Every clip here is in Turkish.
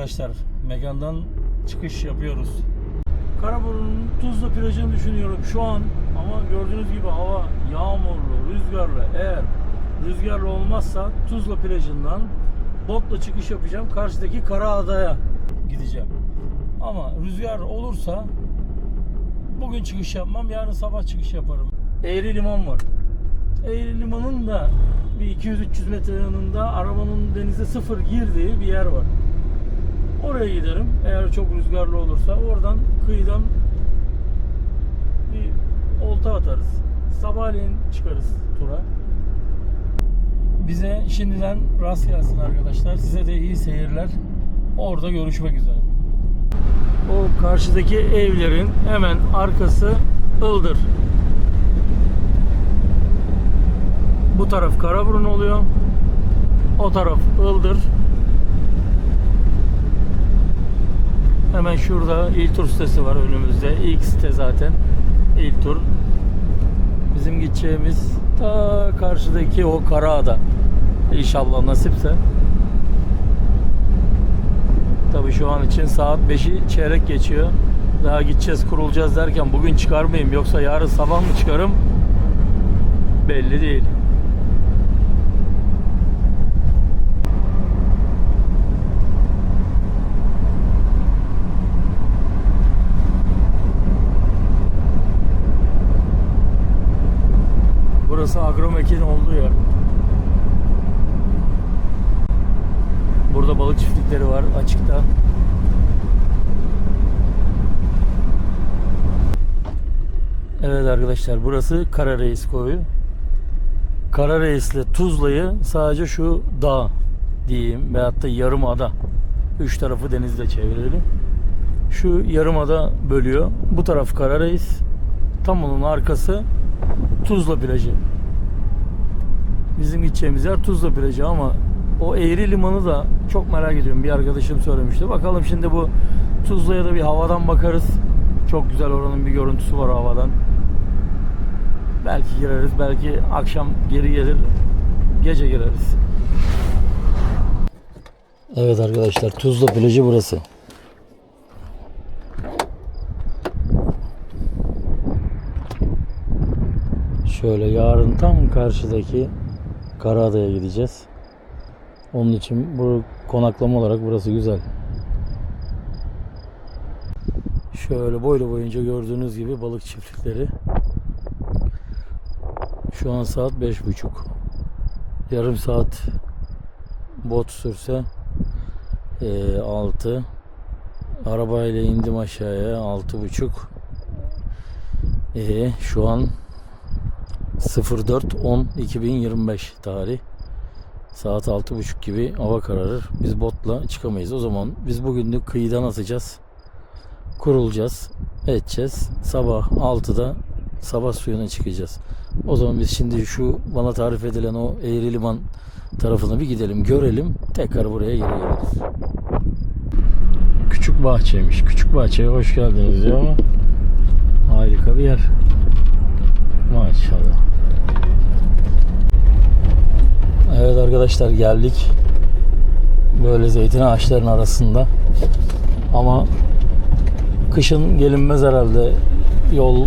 arkadaşlar. Megan'dan çıkış yapıyoruz. Karaburun'un Tuzla plajını düşünüyorum şu an. Ama gördüğünüz gibi hava yağmurlu, rüzgarlı. Eğer rüzgarlı olmazsa Tuzla plajından botla çıkış yapacağım. Karşıdaki Karaada'ya gideceğim. Ama rüzgar olursa bugün çıkış yapmam. Yarın sabah çıkış yaparım. Eğri Liman var. Eğri Liman'ın da bir 200-300 metre yanında arabanın denize sıfır girdiği bir yer var. Oraya giderim. Eğer çok rüzgarlı olursa oradan kıyıdan bir olta atarız. Sabahleyin çıkarız tura. Bize şimdiden rast gelsin arkadaşlar. Size de iyi seyirler. Orada görüşmek üzere. O karşıdaki evlerin hemen arkası Ildır. Bu taraf Karaburun oluyor. O taraf Ildır. Hemen şurada İltur sitesi var önümüzde. İlk site zaten. İltur. Bizim gideceğimiz ta karşıdaki o Karaada. İnşallah nasipse. Tabii şu an için saat 5'i çeyrek geçiyor. Daha gideceğiz, kurulacağız derken bugün çıkar mıyım yoksa yarın sabah mı çıkarım? Belli değil. Burası agromekin olduğu yer. Burada balık çiftlikleri var açıkta. Evet arkadaşlar burası Kara Reis koyu. Kara Reis ile Tuzla'yı sadece şu dağ diyeyim veyahut da yarım ada. Üç tarafı denizle çevrili. Şu yarım ada bölüyor. Bu taraf Kara Reis. Tam onun arkası Tuzla plajı. Bizim gideceğimiz yer Tuzla plajı ama o Eğri limanı da çok merak ediyorum. Bir arkadaşım söylemişti. Bakalım şimdi bu Tuzla'ya da bir havadan bakarız. Çok güzel oranın bir görüntüsü var havadan. Belki gireriz, belki akşam geri gelir, gece gireriz. Evet arkadaşlar Tuzla plajı burası. Şöyle yarın tam karşıdaki Karaada'ya gideceğiz. Onun için bu konaklama olarak burası güzel. Şöyle boylu boyunca gördüğünüz gibi balık çiftlikleri. Şu an saat beş buçuk. Yarım saat bot sürse eee, altı. Arabayla indim aşağıya altı buçuk. Ee, şu an 04.10.2025 tarih. Saat 6.30 gibi hava kararır. Biz botla çıkamayız. O zaman biz bugünlük kıyıdan atacağız. Kurulacağız. Edeceğiz. Sabah 6'da sabah suyuna çıkacağız. O zaman biz şimdi şu bana tarif edilen o Eğri Liman tarafına bir gidelim. Görelim. Tekrar buraya geri geliriz. Küçük bahçeymiş. Küçük bahçeye hoş geldiniz diyor ama harika bir yer. Maşallah. Evet arkadaşlar geldik. Böyle zeytin ağaçlarının arasında. Ama kışın gelinmez herhalde. Yol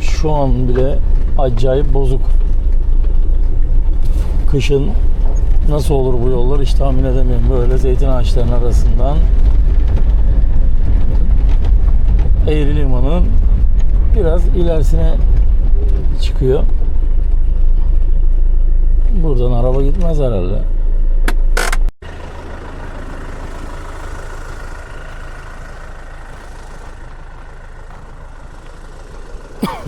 şu an bile acayip bozuk. Kışın nasıl olur bu yollar hiç tahmin edemiyorum. Böyle zeytin ağaçlarının arasından Eğri Limanı'nın biraz ilerisine çıkıyor. Buradan araba gitmez herhalde.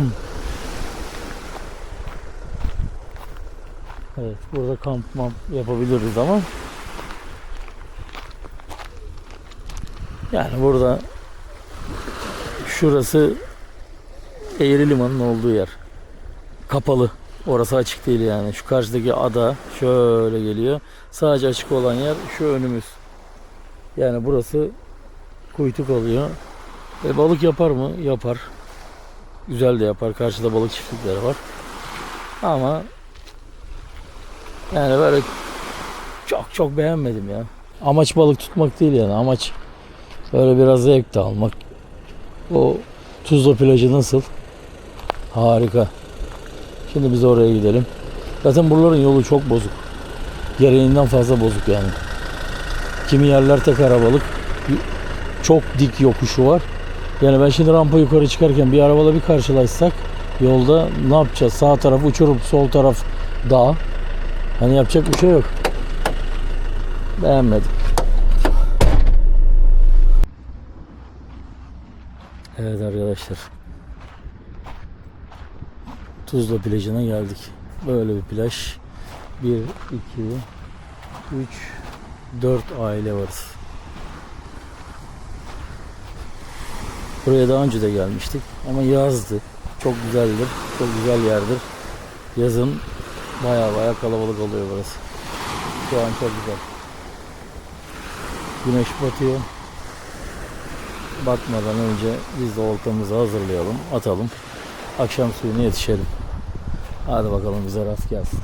evet, burada kamp yapabiliriz ama yani burada şurası Eğri Limanı'nın olduğu yer. Kapalı. Orası açık değil yani. Şu karşıdaki ada şöyle geliyor. Sadece açık olan yer şu önümüz. Yani burası kuytu kalıyor. E, balık yapar mı? Yapar. Güzel de yapar. Karşıda balık çiftlikleri var. Ama yani böyle çok çok beğenmedim ya. Amaç balık tutmak değil yani. Amaç Böyle biraz zevk de almak. O Tuzla plajı nasıl? Harika. Şimdi biz oraya gidelim. Zaten buraların yolu çok bozuk. Gereğinden fazla bozuk yani. Kimi yerler tek arabalık. Çok dik yokuşu var. Yani ben şimdi rampa yukarı çıkarken bir arabayla bir karşılaşsak yolda ne yapacağız? Sağ taraf uçurup sol taraf dağ. Hani yapacak bir şey yok. Beğenmedim. Evet arkadaşlar. Tuzla plajına geldik. Böyle bir plaj. 1, 2, 3, 4 aile varız. Buraya daha önce de gelmiştik ama yazdı. Çok güzeldir. Çok güzel yerdir. Yazın baya baya kalabalık oluyor burası. Şu an çok güzel. Güneş batıyor. Batmadan önce biz de oltamızı hazırlayalım, atalım. Akşam suyuna yetişelim. Hadi bakalım bize rast gelsin.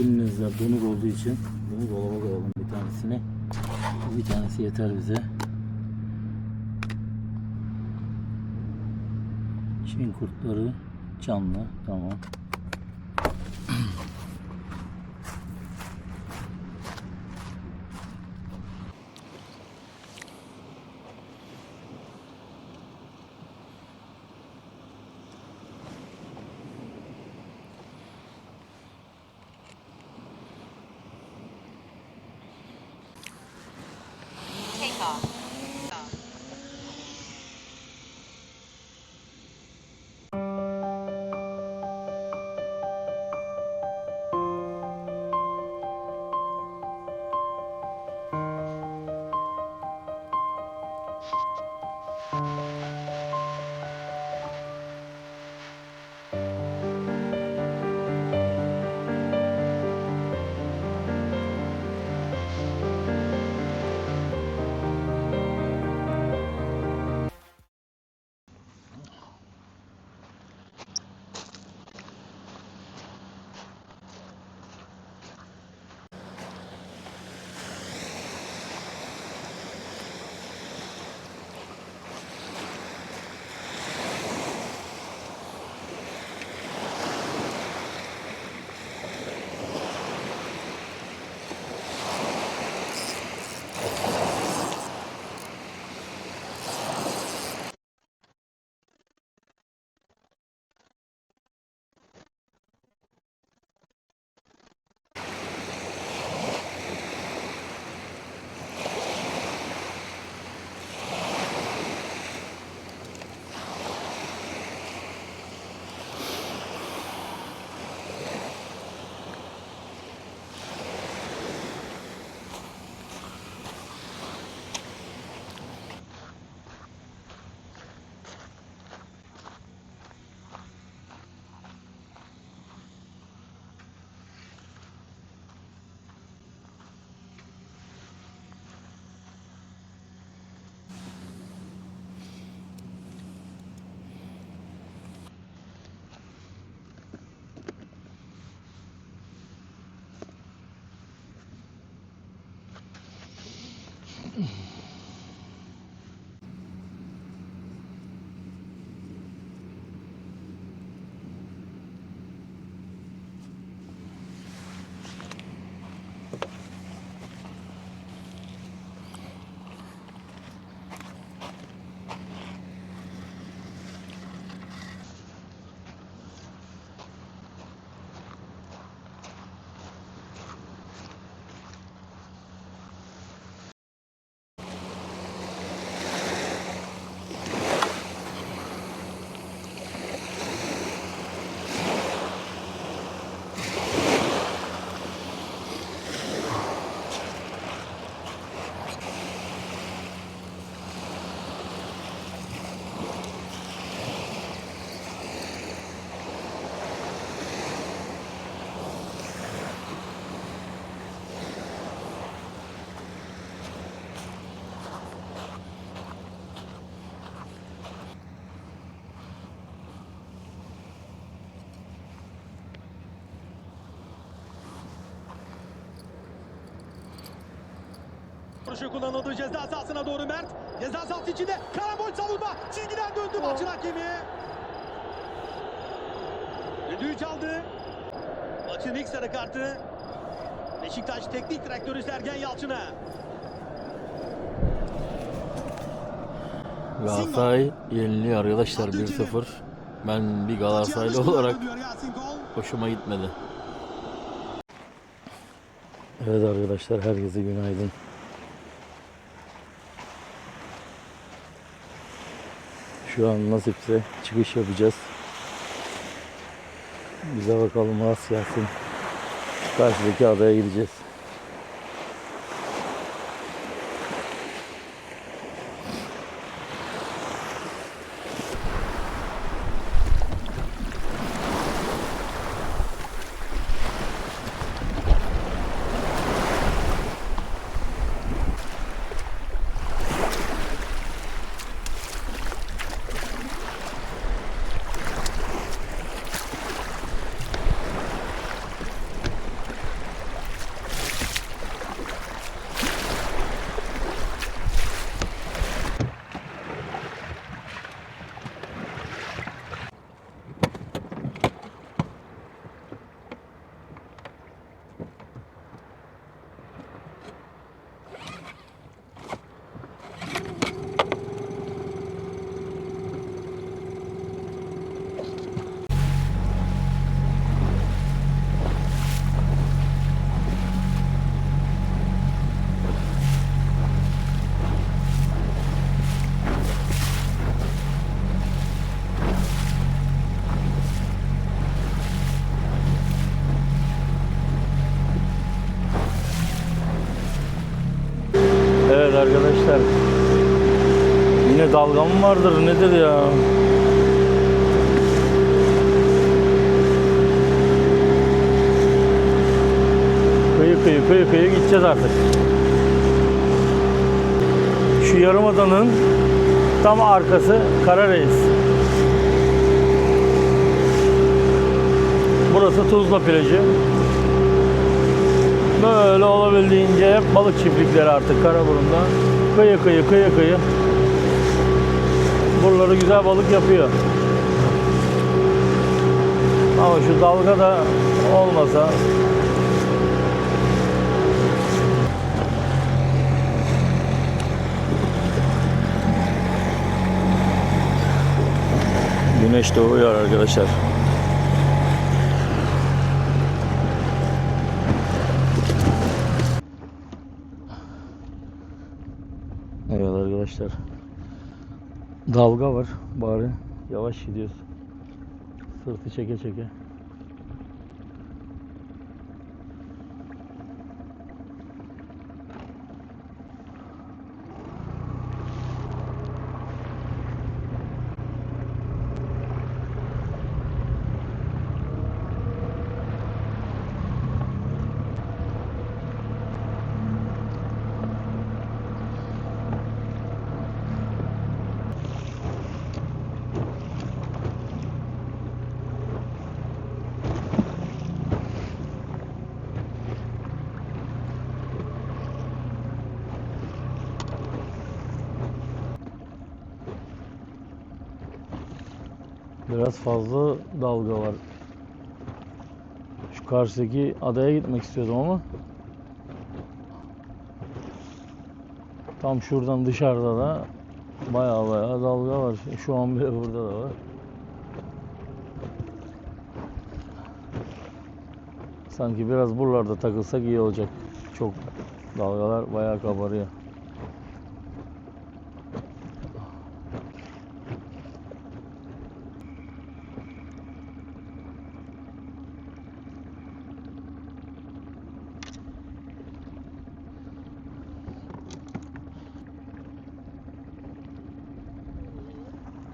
Sülünüzler donuk olduğu için bunu dolaba koyalım bir tanesini. Bir tanesi yeter bize. Çin kurtları canlı tamam. Vuruşu kullanıldı ceza sahasına doğru Mert. Ceza sahası içinde karambol savunma. Çizgiden döndü maçın hakemi. Düdüğü çaldı. Maçın ilk sarı kartı. Beşiktaş teknik direktörü Sergen Yalçın'a. Galatasaray yeniliyor arkadaşlar 1-0. Ben bir Galatasaraylı olarak hoşuma gitmedi. Evet arkadaşlar herkese günaydın. Şu an nasipse çıkış yapacağız. Bize bakalım rast gelsin. Karşıdaki adaya gideceğiz. Evet arkadaşlar. Yine dalga mı vardır nedir ya? Kıyı kıyı kıyı kıyı gideceğiz artık. Şu yarımadanın tam arkası Karareis. Burası Tuzla plajı. Böyle olabildiğince hep balık çiftlikleri artık Karaburun'da. Kıyı kıyı kıyı kıyı. Buraları güzel balık yapıyor. Ama şu dalga da olmasa Güneş doğuyor arkadaşlar. Dalga var. Bari yavaş gidiyoruz. Sırtı çeke çeke. Biraz fazla dalga var. Şu karşıdaki adaya gitmek istiyordum ama tam şuradan dışarıda da baya baya dalga var. Şu an bile burada da var. Sanki biraz buralarda takılsak iyi olacak. Çok dalgalar bayağı kabarıyor.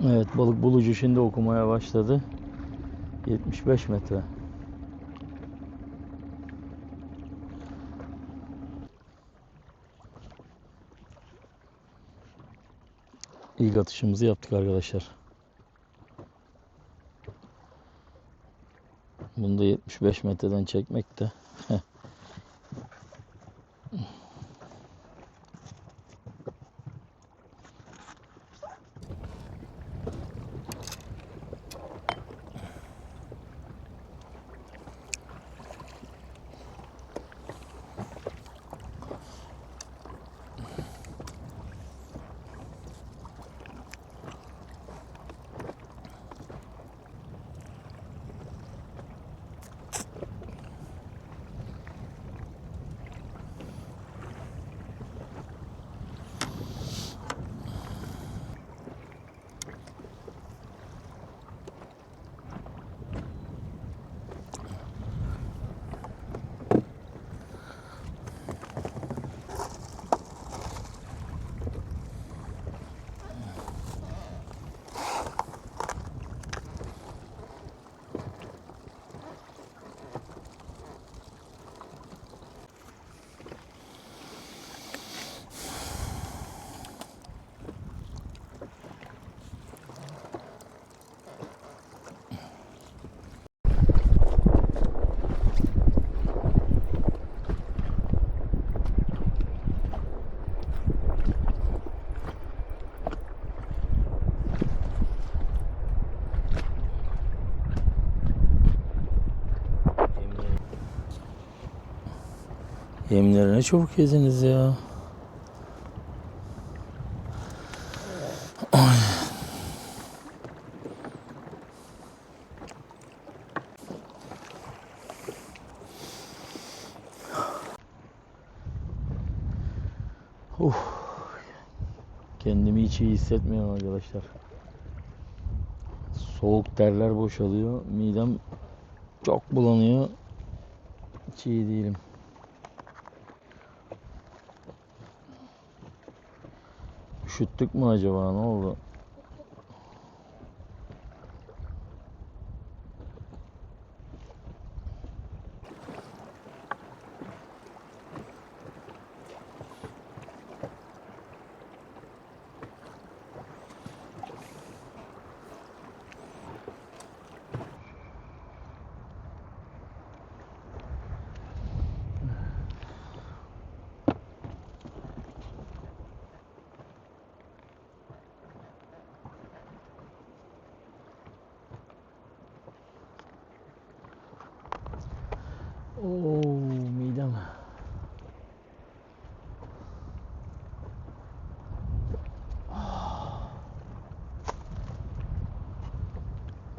Evet bulucu şimdi okumaya başladı. 75 metre. İlk atışımızı yaptık arkadaşlar. Bunu da 75 metreden çekmek de Yemleri ne çabuk yediniz ya. Ay. Uf. Kendimi hiç iyi hissetmiyorum arkadaşlar. Soğuk terler boşalıyor. Midem çok bulanıyor. Hiç iyi değilim. Üşüttük mü acaba? Ne oldu? Oo midem.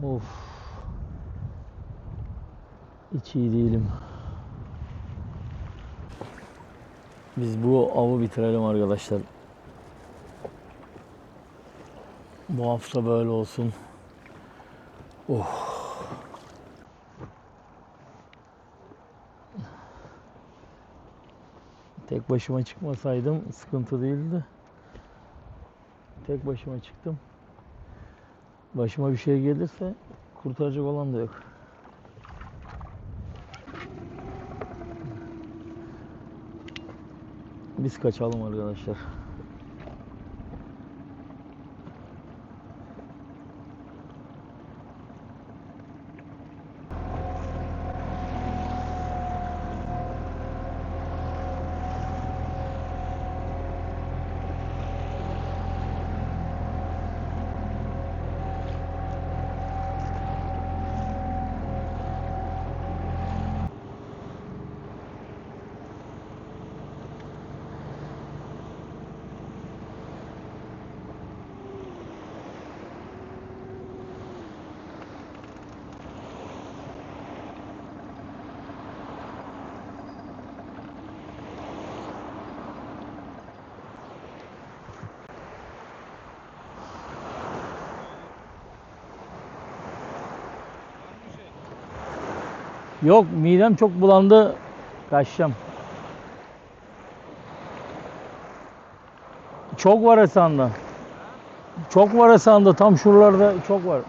Of. Hiç iyi değilim. Biz bu avı bitirelim arkadaşlar. Bu hafta böyle olsun. Tek başıma çıkmasaydım sıkıntı değildi. Tek başıma çıktım. Başıma bir şey gelirse kurtaracak olan da yok. Biz kaçalım arkadaşlar. Yok midem çok bulandı. Kaçacağım. Çok var Esan'da. Çok var Esan'da. Tam şuralarda çok var.